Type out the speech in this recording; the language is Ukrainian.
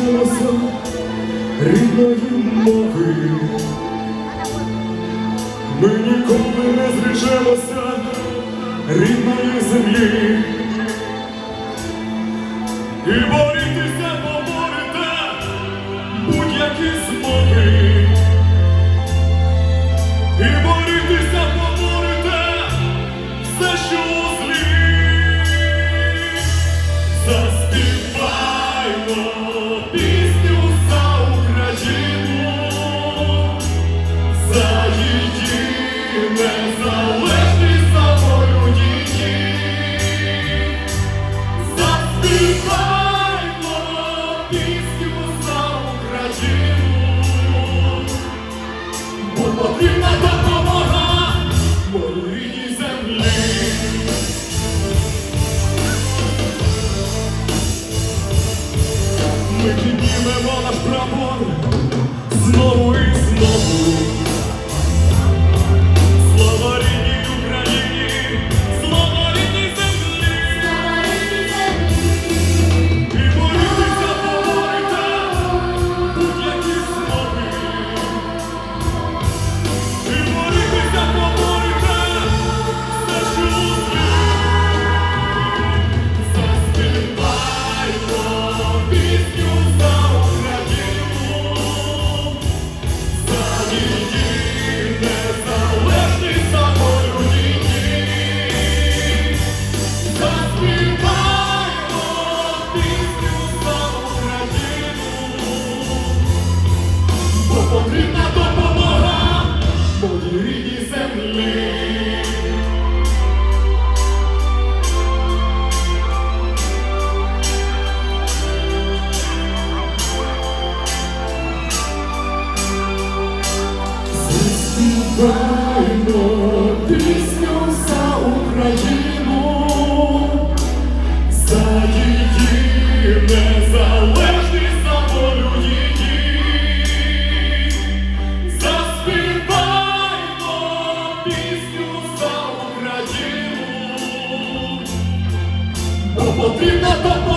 зречемося рідної мови. Ми ніколи не зречемося рідної землі. І борітися поборете будь-які змоги. І борітися поборете все, що у злі. Заспіваймо потрібна допомога моїй землі. Ми піднімемо наш потрібна допомога моїй рідній землі. Заспіваємо пісню за Україну. потрібно допомога.